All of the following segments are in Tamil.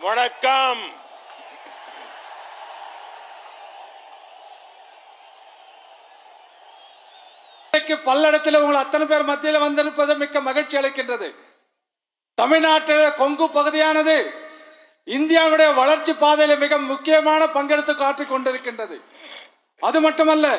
வணக்கம். இன்றைக்கு பல்லடத்தில் உங்கள் அத்தனை பேர் மத்தியில் வந்திருப்பது மிக்க மகிழ்ச்சி அளிக்கின்றது. தமிழ்நாட்டில் கொங்கு பகுதியானது இந்தியாவுடைய வளர்ச்சி பாதையில் மிக முக்கியமான பங்கெடுத்து காட்டிக் கொண்டிருக்கின்றது. அது மட்டுமல்ல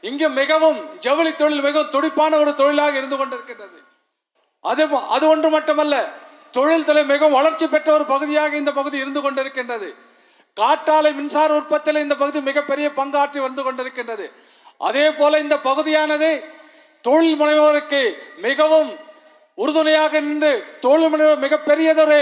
இங்கு மிகவும் ஜவுளி தொழில் மிகவும் துடிப்பான ஒரு தொழிலாக இருந்து கொண்டிருக்கின்றது. அது அது ஒன்று மட்டுமல்ல தொழில்துறை மிகவும் வளர்ச்சி பெற்ற ஒரு பகுதியாக இந்த பகுதி இருந்து கொண்டிருக்கின்றது. காற்றாலை மின்சார உற்பத்தியில் இந்த பகுதி மிகப்பெரிய பங்காற்றி வந்து கொண்டிருக்கின்றது. அதே போல இந்த பகுதியானது தொழில் முனைவோருக்கு மிகவும் உறுதுணையாக நின்று தொழில் முனைவோர் மிகப்பெரியதொரு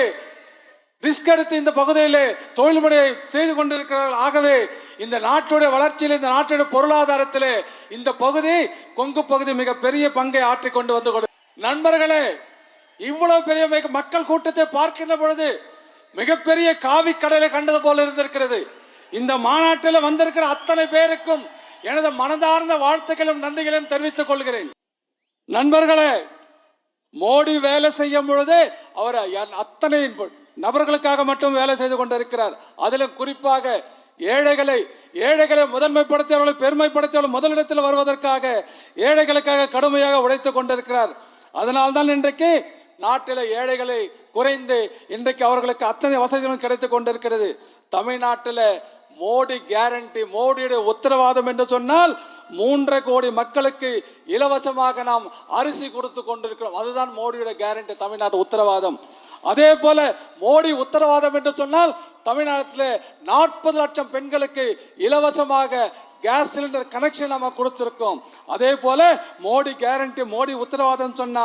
ரிஸ்க் எடுத்து இந்த பகுதியிலே தொழில் முறையை செய்து கொண்டிருக்கிறார்கள். ஆகவே இந்த நாட்டுடைய வளர்ச்சியில் இந்த நாட்டுடைய பொருளாதாரத்திலே இந்த பகுதி கொங்கு பகுதி மிக பெரிய பங்கை ஆற்றிக்கொண்டு வந்து கொண்டு நண்பர்களே இவ்வளவு பெரிய மிக மக்கள் கூட்டத்தை பார்க்கின்ற பொழுது மிகப்பெரிய காவி கடலை கண்டது போல இருந்திருக்கிறது. இந்த மாநாட்டில் வந்திருக்கிற அத்தனை பேருக்கும் எனது மனதார்ந்த வாழ்த்துக்களும் நன்றிகளையும் தெரிவித்துக் கொள்கிறேன். நண்பர்களே மோடி வேலை செய்யும் பொழுது அவர் அத்தனை நபர்களுக்காக மட்டும் வேலை செய்து கொண்டிருக்கிறார். அதிலும் குறிப்பாக ஏழைகளை ஏழைகளை முதன்மைப்படுத்தியவர்களை பெருமைப்படுத்தியவர்கள் முதலிடத்தில் வருவதற்காக ஏழைகளுக்காக கடுமையாக உழைத்துக் கொண்டிருக்கிறார். அதனால்தான் இன்றைக்கு நாட்டில் ஏழைகளை குறைந்து இன்றைக்கு அவர்களுக்கு அத்தனை வசதிகளும் கிடைத்துக் கொண்டிருக்கிறது. தமிழ்நாட்டில் மோடி கேரண்டி மோடியுடைய உத்தரவாதம் என்று சொன்னால் மூன்றரை கோடி மக்களுக்கு இலவசமாக நாம் அரிசி கொடுத்து கொண்டிருக்கிறோம். அதுதான் மோடியுடைய கேரண்டி தமிழ்நாட்டு உத்தரவாதம். அதே போல மோடி உத்தரவாதம் என்று சொன்னால் தமிழ்நாட்டில் நாற்பது லட்சம் பெண்களுக்கு இலவசமாக கேஸ் சிலிண்டர் கனெக்ஷன் நம்ம கொடுத்துருக்கோம். அதே போல மோடி கேரண்டி மோடி உத்தரவாதம் சொன்னா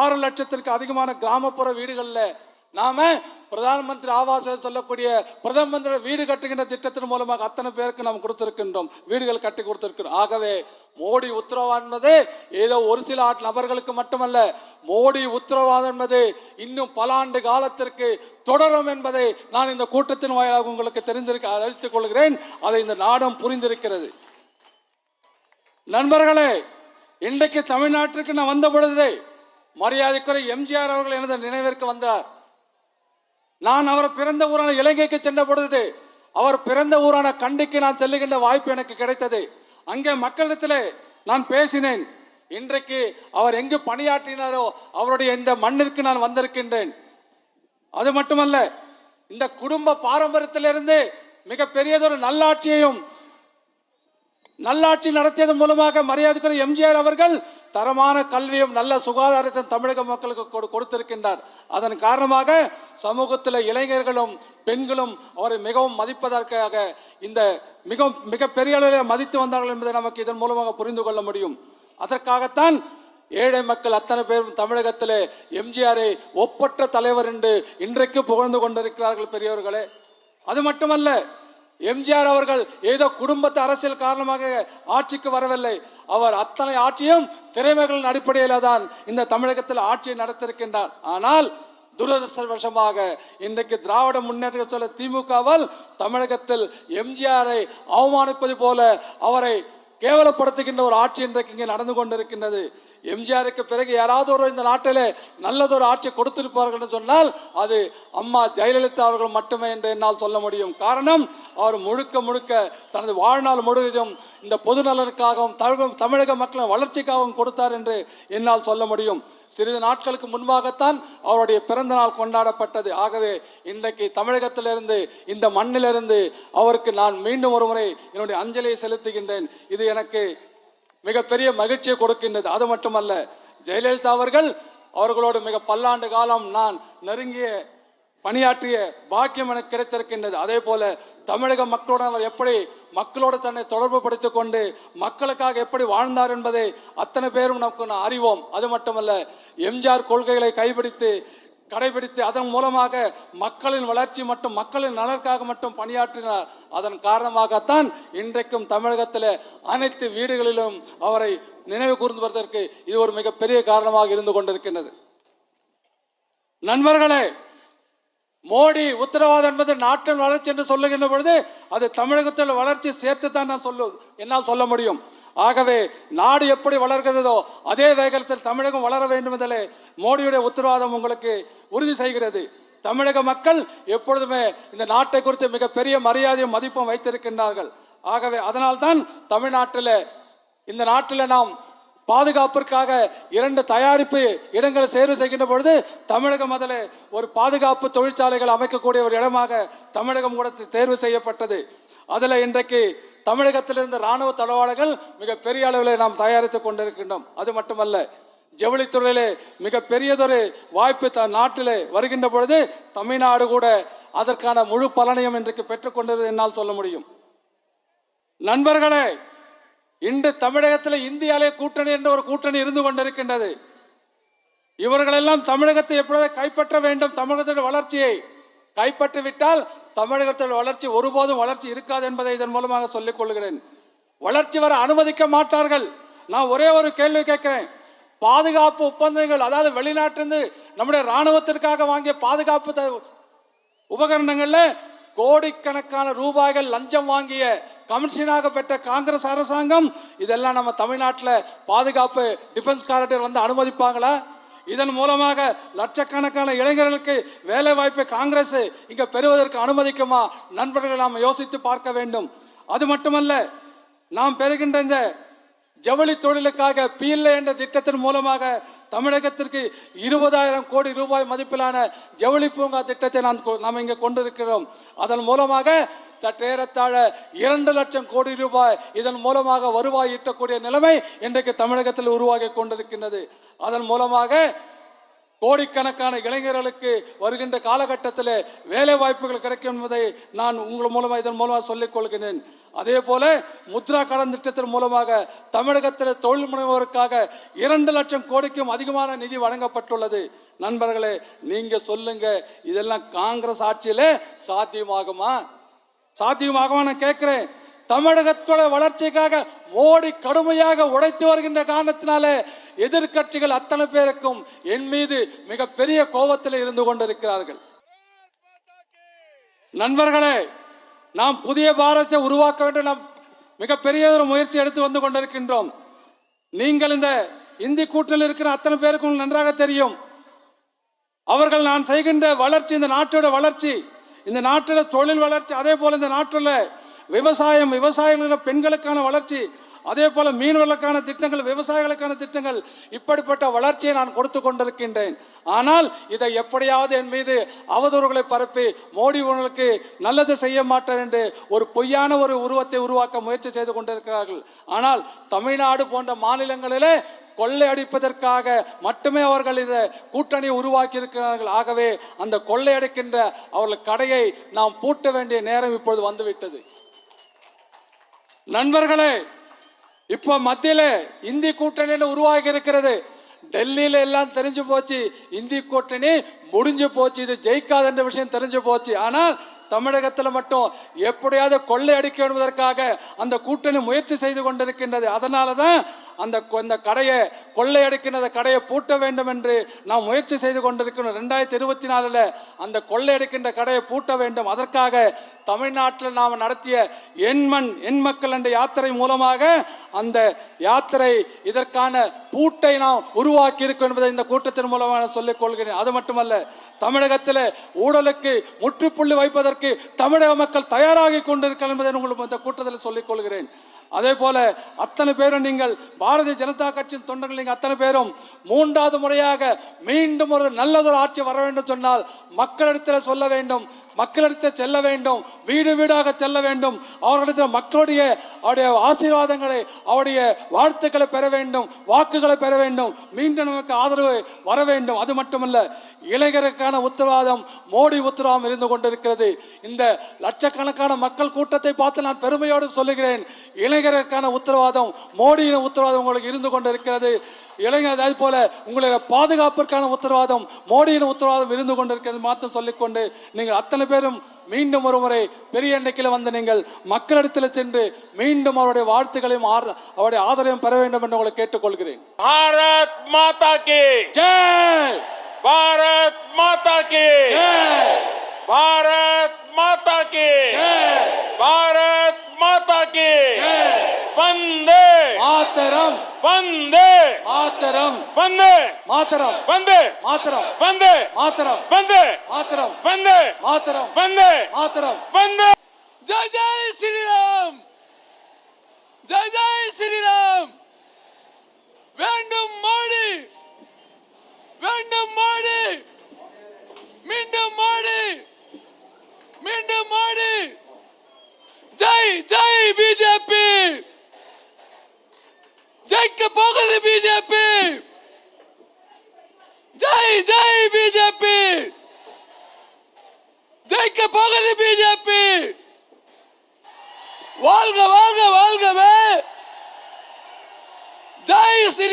ஆறு லட்சத்திற்கு அதிகமான கிராமப்புற வீடுகளில் நாம பிரதான் மந்திரி ஆவாஸ் சொல்லக்கூடிய பிரதம மந்திரி வீடு கட்டுகின்ற திட்டத்தின் மூலமாக அத்தனை பேருக்கு நாம் கொடுத்திருக்கின்றோம். வீடுகள் கட்டி கொடுத்திருக்கிறோம். ஆகவே மோடி உத்தரவாதம் என்பது ஏதோ ஒரு சில ஆட் நபர்களுக்கு மட்டுமல்ல மோடி உத்தரவாதம் என்பது இன்னும் பல ஆண்டு காலத்திற்கு தொடரும் என்பதை நான் இந்த கூட்டத்தின் வாயிலாக உங்களுக்கு தெரிந்திருக்க அறிவித்துக் கொள்கிறேன். அதை இந்த நாடும் புரிந்திருக்கிறது. நண்பர்களே இன்றைக்கு தமிழ்நாட்டிற்கு நான் வந்த பொழுது மரியாதைக்குறை எம்ஜிஆர் அவர்கள் எனது நினைவிற்கு வந்தார். நான் அவர் பிறந்த ஊரான இலங்கைக்கு சென்ற பொழுது அவர் பிறந்த ஊரான கண்டிக்கு நான் செல்லுகின்ற வாய்ப்பு எனக்கு கிடைத்தது. அங்கே மக்களிடத்தில் நான் பேசினேன் இன்றைக்கு அவர் எங்கு பணியாற்றினாரோ அவருடைய இந்த மண்ணிற்கு நான் வந்திருக்கின்றேன். அது மட்டுமல்ல இந்த குடும்ப பாரம்பரியத்திலிருந்து மிக பெரியதொரு நல்லாட்சியையும் நல்லாட்சி நடத்தியதன் மூலமாக மரியாதைக்குரிய எம்ஜிஆர் அவர்கள் தரமான கல்வியும் நல்ல சுகாதாரத்தை தமிழக மக்களுக்கு கொடு- கொடுத்திருக்கின்றார். அதன் காரணமாக சமூகத்தில் இளைஞர்களும் பெண்களும் அவரை மிகவும் மதிப்பதற்காக இந்த மிகவும் மிக பெரிய அளவில் மதித்து வந்தார்கள் என்பதை நமக்கு இதன் மூலமாக புரிந்து கொள்ள முடியும். அதற்காகத்தான் ஏழை மக்கள் அத்தனை பேரும் தமிழகத்திலே எம்ஜிஆரை ஒப்பற்ற தலைவர் என்று இன்றைக்கு புகழ்ந்து கொண்டிருக்கிறார்கள் பெரியவர்களே அது மட்டுமல்ல எம்ஜிஆர் அவர்கள் ஏதோ குடும்பத்து அரசியல் காரணமாக ஆட்சிக்கு வரவில்லை. அவர் அத்தனை ஆட்சியும் திறமைகளின் அடிப்படையில் தான் இந்த தமிழகத்தில் ஆட்சியை நடத்திருக்கின்றார் ஆனால் துரதிருஷ்டவசமாக இன்றைக்கு திராவிட முன்னேற்ற சொல்ல திமுகவால் தமிழகத்தில் எம்ஜிஆரை அவமானிப்பது போல அவரை கேவலப்படுத்துகின்ற ஒரு ஆட்சி இன்றைக்கு இங்கே நடந்து கொண்டிருக்கின்றது. எம்ஜிஆருக்கு பிறகு யாராவது ஒரு இந்த நாட்டில் நல்லதொரு ஆட்சி கொடுத்திருப்பார்கள் என்று சொன்னால் அது அம்மா ஜெயலலிதா அவர்கள் மட்டுமே என்று என்னால் சொல்ல முடியும். காரணம் அவர் முழுக்க முழுக்க தனது வாழ்நாள் முழுவதும் இந்த பொது நலனுக்காகவும் தமிழக தமிழக மக்களின் வளர்ச்சிக்காகவும் கொடுத்தார் என்று என்னால் சொல்ல முடியும். சிறிது நாட்களுக்கு முன்பாகத்தான் அவருடைய பிறந்த நாள் கொண்டாடப்பட்டது. ஆகவே இன்றைக்கு தமிழகத்திலிருந்து இந்த மண்ணிலிருந்து அவருக்கு நான் மீண்டும் ஒரு முறை என்னுடைய அஞ்சலியை செலுத்துகின்றேன். இது எனக்கு மிகப்பெரிய மகிழ்ச்சியை கொடுக்கின்றது. அது மட்டுமல்ல ஜெயலலிதா அவர்கள் அவர்களோடு மிக பல்லாண்டு காலம் நான் நெருங்கிய பணியாற்றிய பாக்கியம் எனக்கு கிடைத்திருக்கின்றது. அதே போல தமிழக மக்களோடு அவர் எப்படி மக்களோடு தன்னை தொடர்பு படுத்திக் கொண்டு மக்களுக்காக எப்படி வாழ்ந்தார் என்பதை அத்தனை பேரும் நமக்கு நான் அறிவோம். அது மட்டுமல்ல எம்ஜிஆர் கொள்கைகளை கைப்பிடித்து கடைபிடித்து அதன் மூலமாக மக்களின் வளர்ச்சி மற்றும் மக்களின் நலனுக்காக மட்டும் பணியாற்றினார். அதன் காரணமாகத்தான் இன்றைக்கும் தமிழகத்தில் அனைத்து வீடுகளிலும் அவரை நினைவு கூர்ந்து வருவதற்கு இது ஒரு மிகப்பெரிய காரணமாக இருந்து கொண்டிருக்கின்றது. நண்பர்களே மோடி உத்தரவாதம் என்பது நாட்டின் வளர்ச்சி என்று சொல்லுகின்ற பொழுது அது தமிழகத்தில் வளர்ச்சி சேர்த்து தான் நான் சொல்லு என்னால் சொல்ல முடியும். ஆகவே நாடு எப்படி வளர்கிறதோ அதே வேகத்தில் தமிழகம் வளர வேண்டும் என்பதிலே மோடியுடைய உத்தரவாதம் உங்களுக்கு உறுதி செய்கிறது. தமிழக மக்கள் எப்பொழுதுமே இந்த நாட்டை குறித்து மிகப்பெரிய மரியாதையும் மதிப்பும் வைத்திருக்கின்றார்கள். ஆகவே அதனால்தான் தமிழ்நாட்டில் இந்த நாட்டில் நாம் பாதுகாப்பிற்காக இரண்டு தயாரிப்பு இடங்களை சேர்வு செய்கின்ற பொழுது தமிழகம் அதில் ஒரு பாதுகாப்பு தொழிற்சாலைகள் அமைக்கக்கூடிய ஒரு இடமாக தமிழகம் கூட தேர்வு செய்யப்பட்டது. அதில் இன்றைக்கு தமிழகத்தில் இருந்த இராணுவ தளவாளர்கள் மிகப்பெரிய அளவில் நாம் தயாரித்து கொண்டிருக்கின்றோம். அது மட்டுமல்ல ஜவுளித்துறையிலே மிகப்பெரியதொரு வாய்ப்பு த நாட்டிலே வருகின்ற பொழுது தமிழ்நாடு கூட அதற்கான முழு பலனையும் இன்றைக்கு பெற்றுக்கொண்டது என்னால் சொல்ல முடியும். நண்பர்களே இன்று தமிழகத்தில் இந்தியாவிலே கூட்டணி என்ற ஒரு கூட்டணி இருந்து கொண்டிருக்கின்றது. இவர்களெல்லாம் தமிழகத்தை எப்பொழுது கைப்பற்ற வேண்டும் தமிழகத்தின் வளர்ச்சியை கைப்பற்றிவிட்டால் தமிழகத்தில் வளர்ச்சி ஒருபோதும் வளர்ச்சி இருக்காது என்பதை இதன் மூலமாக சொல்லிக் கொள்கிறேன். வளர்ச்சி வர அனுமதிக்க மாட்டார்கள். நான் ஒரே ஒரு கேள்வி கேட்கிறேன். பாதுகாப்பு ஒப்பந்தங்கள் அதாவது வெளிநாட்டிலிருந்து நம்முடைய ராணுவத்திற்காக வாங்கிய பாதுகாப்பு த- உபகரணங்கள்ல கோடிக்கணக்கான ரூபாய்கள் லஞ்சம் வாங்கிய கமிஷனாக பெற்ற காங்கிரஸ் அரசாங்கம் இதெல்லாம் நம்ம தமிழ்நாட்டில் பாதுகாப்பு டிஃபென்ஸ் காரிடர் வந்து அனுமதிப்பாங்களா? இதன் மூலமாக லட்சக்கணக்கான இளைஞர்களுக்கு வேலை வாய்ப்பை காங்கிரஸ் இங்க பெறுவதற்கு அனுமதிக்குமா? நண்பர்கள் நாம் யோசித்து பார்க்க வேண்டும். அது மட்டுமல்ல நாம் பெறுகின்ற இந்த ஜவுளி தொழிலுக்காக பிஎல்ஏ என்ற திட்டத்தின் மூலமாக தமிழகத்திற்கு இருபதாயிரம் கோடி ரூபாய் மதிப்பிலான ஜவுளி பூங்கா திட்டத்தை நாம் கொ- நாம் இங்கே கொண்டிருக்கிறோம். அதன் மூலமாக சற்றேறத்தாழ இரண்டு லட்சம் கோடி ரூபாய் இதன் மூலமாக வருவாய் ஈட்டக்கூடிய நிலைமை இன்றைக்கு தமிழகத்தில் உருவாகி கொண்டிருக்கின்றது. அதன் மூலமாக கோடிக்கணக்கான இளைஞர்களுக்கு வருகின்ற காலகட்டத்தில் வேலை வாய்ப்புகள் கிடைக்கும் என்பதை நான் உங்கள் மூலமாக இதன் மூலமாக சொல்லிக் கொள்கிறேன். அதே போல முத்ரா கடன் திட்டத்தின் மூலமாக தமிழகத்தில் தொழில் முனைவோருக்காக இரண்டு லட்சம் கோடிக்கும் அதிகமான நிதி வழங்கப்பட்டுள்ளது. நண்பர்களே நீங்க சொல்லுங்க இதெல்லாம் காங்கிரஸ் ஆட்சியிலே சாத்தியமாகுமா? சாத்தியமாகுமா நான் கேட்கிறேன். தமிழகத்தோட வளர்ச்சிக்காக மோடி கடுமையாக உழைத்து வருகின்ற காரணத்தினாலே எதிர்க்கட்சிகள் அத்தனை பேருக்கும் என் மீது மிகப்பெரிய கோபத்தில் இருந்து கொண்டிருக்கிறார்கள். நண்பர்களே நாம் புதிய பாரதத்தை உருவாக்க வேண்டும் நாம் மிகப்பெரிய ஒரு முயற்சி எடுத்து வந்து கொண்டிருக்கின்றோம். நீங்கள் இந்த இந்தி கூட்டணியில் இருக்கிற அத்தனை பேருக்கும் நன்றாக தெரியும். அவர்கள் நான் செய்கின்ற வளர்ச்சி இந்த நாட்டோட வளர்ச்சி இந்த நாட்டோட தொழில் வளர்ச்சி அதே போல இந்த நாட்டில் விவசாயம் விவசாயிகளோட பெண்களுக்கான வளர்ச்சி அதே போல மீனவர்களுக்கான திட்டங்கள் விவசாயிகளுக்கான திட்டங்கள் இப்படிப்பட்ட வளர்ச்சியை நான் கொடுத்து கொண்டிருக்கின்றேன். ஆனால் இதை எப்படியாவது என் மீது அவதூறுகளை பரப்பி மோடி உங்களுக்கு நல்லது செய்ய மாட்டேன் என்று ஒரு பொய்யான ஒரு உருவத்தை உருவாக்க முயற்சி செய்து கொண்டிருக்கிறார்கள். ஆனால் தமிழ்நாடு போன்ற மாநிலங்களிலே கொள்ளையடிப்பதற்காக மட்டுமே அவர்கள் இதை கூட்டணி உருவாக்கி இருக்கிறார்கள். ஆகவே அந்த கொள்ளையடிக்கின்ற அவர்கள் கடையை நாம் பூட்ட வேண்டிய நேரம் இப்பொழுது வந்துவிட்டது. நண்பர்களே இப்போ மத்தியில இந்தி கூட்டணின்னு உருவாகி இருக்கிறது. டெல்லியில எல்லாம் தெரிஞ்சு போச்சு இந்தி கூட்டணி முடிஞ்சு போச்சு இது ஜெயிக்காதுன்ற விஷயம் தெரிஞ்சு போச்சு. ஆனால் தமிழகத்தில் மட்டும் எப்படியாவது கொள்ளையடிக்க என்பதற்காக அந்த கூட்டணி முயற்சி செய்து கொண்டிருக்கின்றது. அதனால தான் அந்த அந்த கடையை கொள்ளையடிக்கின்ற கடையை பூட்ட வேண்டும் என்று நாம் முயற்சி செய்து கொண்டிருக்கிறோம். ரெண்டாயிரத்தி இருபத்தி நாலில் அந்த கொள்ளையடிக்கின்ற கடையை பூட்ட வேண்டும். அதற்காக தமிழ்நாட்டில் நாம் நடத்திய எண்மண் எண் மக்கள் என்ற யாத்திரை மூலமாக அந்த யாத்திரை இதற்கான பூட்டை நாம் உருவாக்கி இருக்கோம் என்பதை இந்த கூட்டத்தின் மூலமாக நான் சொல்லிக் கொள்கிறேன். அது மட்டுமல்ல தமிழகத்தில் ஊழலுக்கு முற்றுப்புள்ளி வைப்பதற்கு தமிழக மக்கள் தயாராகி கொண்டிருக்கிறார்கள் என்பதை உங்களுக்கு இந்த கூட்டத்தில் சொல்லிக் கொள்கிறேன். அதே போல அத்தனை பேரும் நீங்கள் பாரதிய ஜனதா கட்சியின் தொண்டர்கள் நீங்கள் அத்தனை பேரும் மூன்றாவது முறையாக மீண்டும் ஒரு நல்லதொரு ஆட்சி வர வேண்டும் சொன்னால் மக்களிடத்தில் சொல்ல வேண்டும். மக்களிடத்தில் செல்ல வேண்டும் வீடு வீடாக செல்ல வேண்டும். அவர்களிடத்தில் மக்களுடைய அவருடைய ஆசீர்வாதங்களை அவருடைய வாழ்த்துக்களை பெற வேண்டும் வாக்குகளை பெற வேண்டும். மீண்டும் நமக்கு ஆதரவு வர வேண்டும். அது மட்டுமல்ல இளைஞருக்கான உத்தரவாதம் மோடி உத்தரவாதம் இருந்து கொண்டிருக்கிறது. இந்த லட்சக்கணக்கான மக்கள் கூட்டத்தை பார்த்து நான் பெருமையோடு சொல்லுகிறேன் இளைஞருக்கான உத்தரவாதம் மோடியின் உத்தரவாதம் உங்களுக்கு இருந்து கொண்டிருக்கிறது. இளைஞர் அது போல உங்களுடைய பாதுகாப்பிற்கான உத்தரவாதம் மோடியின் உத்தரவாதம் இருந்து கொண்டிருக்கிறது மாற்ற சொல்லிக்கொண்டு நீங்கள் அத்தனை பேரும் மீண்டும் ஒரு முறை பெரிய எண்ணிக்கையில் வந்து நீங்கள் மக்களிடத்தில் சென்று மீண்டும் அவருடைய வாழ்த்துக்களையும் அவருடைய ஆதரவையும் பெற வேண்டும் என்று உங்களை கேட்டுக்கொள்கிறேன். பாரத் மாதா கி ஜெய்! பாரத் மாதா கி ஜெய்! பாரத் மாதா கி ஜெய்! பாரத் ಮಾತಾ ಕಿ ವಂದೇ ಮಾತರಂ. ವಂದೇ ಮಾತರಂ. ವಂದೇ ಮಾತರಂ. ವಂದೇ ಮಾತರಂ. ವಂದೇ ಮಾತರಂ. ವಂದೇ ಮಾತರಂ. ವಂದೇ ಮಾತರಂ. ವಂದೇ ಮಾತರಂ. ವಂದೇ ಜಯ ಜಯ ಶ್ರೀರಾಮ್. ಜಯ ಜಯ ಶ್ರೀರಾಮ್. வேண்டும் மோடி வேண்டும் மோடி மீண்டும் மோடி மீண்டும் மோடி ஜெய் ஜெய் பிஜேபி! ஜெயிக்க போகுது பிஜேபி! ஜெய் ஜெய் பிஜேபி! ஜெயிக்க போகுது பிஜேபி! வாழ்க வாழ்க வாழ்கவே! ஜெய் ஸ்ரீ